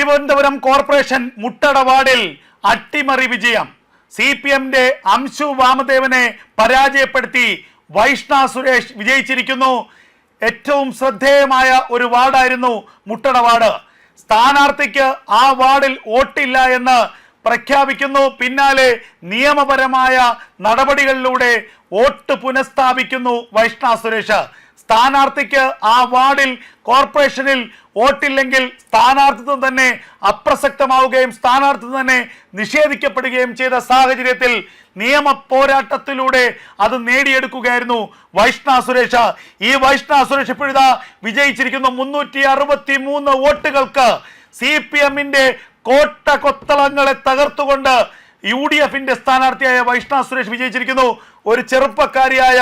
Thiruvananthapuram corporation മുട്ടട വാർഡിൽ അട്ടിമറി വിജയം. സി പി എമ്മിന്റെ അംശു വാമദേവനെ പരാജയപ്പെടുത്തി വൈഷ്ണ സുരേഷ് വിജയിച്ചിരിക്കുന്നു. ഏറ്റവും ശ്രദ്ധേയമായ ഒരു വാർഡായിരുന്നു മുട്ടട വാർഡ് സ്ഥാനാർത്ഥിക്ക് ആ വാർഡിൽ വോട്ടില്ല എന്ന് പ്രഖ്യാപിക്കുന്നു. പിന്നാലെ നിയമപരമായ നടപടികളിലൂടെ വോട്ട് പുനഃസ്ഥാപിക്കുന്നു വൈഷ്ണ സുരേഷ്. സ്ഥാനാർത്ഥിക്ക് ആ വാർഡിൽ കോർപ്പറേഷനിൽ വോട്ടില്ലെങ്കിൽ സ്ഥാനാർത്ഥിത്വം തന്നെ അപ്രസക്തമാവുകയും സ്ഥാനാർത്ഥിത്വം തന്നെ നിഷേധിക്കപ്പെടുകയും ചെയ്ത സാഹചര്യത്തിൽ നിയമ പോരാട്ടത്തിലൂടെ അത് നേടിയെടുക്കുകയായിരുന്നു വൈഷ്ണ സുരേഷ്. ഈ വൈഷ്ണ സുരേഷ് ഇപ്പോഴിതാ വിജയിച്ചിരിക്കുന്നു. മുന്നൂറ്റി വോട്ടുകൾക്ക് സി പി എമ്മിന്റെ കോട്ട കൊത്തളങ്ങളെ തകർത്തുകൊണ്ട് യു ഡി എഫിന്റെ സ്ഥാനാർത്ഥിയായ വൈഷ്ണ സുരേഷ് വിജയിച്ചിരിക്കുന്നു. ഒരു ചെറുപ്പക്കാരിയായ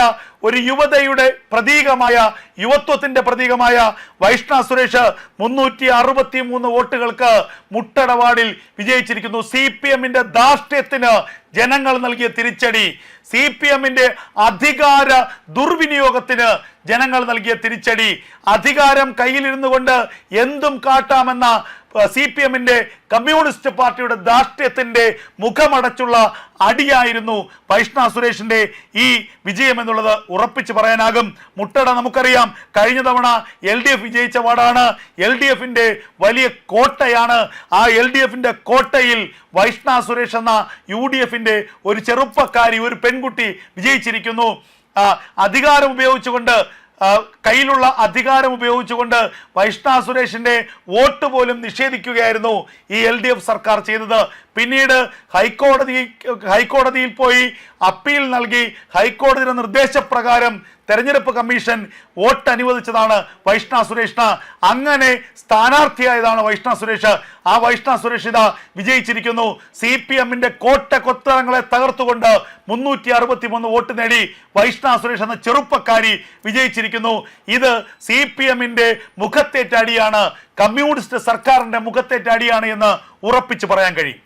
ഒരു യുവതയുടെ പ്രതീകമായ യുവത്വത്തിന്റെ പ്രതീകമായ വൈഷ്ണ സുരേഷ് മുന്നൂറ്റി അറുപത്തി മൂന്ന് വോട്ടുകൾക്ക് മുട്ടടവാടിൽ വിജയിച്ചിരിക്കുന്നു. സി പി എമ്മിന്റെ ധാർഷ്ട്യത്തിന് ജനങ്ങൾ നൽകിയ തിരിച്ചടി സി പി എമ്മിന്റെ അധികാര ദുർവിനിയോഗത്തിന് ജനങ്ങൾ നൽകിയ തിരിച്ചടി അധികാരം കയ്യിലിരുന്നു കൊണ്ട് എന്തും കാട്ടാമെന്ന സി പി എമ്മിന്റെ കമ്മ്യൂണിസ്റ്റ് പാർട്ടിയുടെ ധാർഷ്ട്യത്തിന്റെ മുഖമടച്ചുള്ള അടിയായിരുന്നു വൈഷ്ണ സുരേഷിന്റെ ഈ വിജയം എന്നുള്ളത് ഉറപ്പിച്ച് പറയാനാകും. മുട്ടട നമുക്കറിയാം കഴിഞ്ഞ തവണ എൽ ഡി എഫ് വിജയിച്ച വാർഡാണ്. എൽ ഡി എഫിന്റെ വലിയ കോട്ടയാണ്. ആ എൽ ഡി എഫിന്റെ കോട്ടയിൽ വൈഷ്ണ സുരേഷ് എന്ന യു ഡി എഫിന്റെ ഒരു ചെറുപ്പക്കാരി ഒരു പെൺകുട്ടി വിജയിച്ചിരിക്കുന്നു. അധികാരം ഉപയോഗിച്ചുകൊണ്ട് കയ്യിലുള്ള അധികാരം ഉപയോഗിച്ചുകൊണ്ട് വൈഷ്ണ സുരേഷിന്റെ വോട്ട് പോലും നിഷേധിക്കുകയായിരുന്നു ഈ എൽ ഡി എഫ് സർക്കാർ ചെയ്തത്. പിന്നീട് ഹൈക്കോടതി ഹൈക്കോടതിയിൽ പോയി അപ്പീൽ നൽകി ഹൈക്കോടതിയുടെ നിർദ്ദേശപ്രകാരം തെരഞ്ഞെടുപ്പ് കമ്മീഷൻ വോട്ട് അനുവദിച്ചതാണ് വൈഷ്ണ സുരേഷിന് അങ്ങനെ സ്ഥാനാർത്ഥിയായതാണ് വൈഷ്ണ സുരേഷ്. ആ വൈഷ്ണ സുരേഷ് വിജയിച്ചിരിക്കുന്നു. സി പി എമ്മിന്റെ കോട്ട കൊത്തളങ്ങളെ തകർത്തുകൊണ്ട് മുന്നൂറ്റി അറുപത്തി മൂന്ന് വോട്ട് നേടി വൈഷ്ണ സുരേഷ് എന്ന ചെറുപ്പക്കാരി വിജയിച്ചിരിക്കുന്നു. ഇത് സി പി എമ്മിന്റെ മുഖത്തേറ്റ അടിയാണ്. കമ്മ്യൂണിസ്റ്റ് സർക്കാരിന്റെ മുഖത്തേറ്റ അടിയാണ് എന്ന് ഉറപ്പിച്ചു പറയാൻ കഴിയും.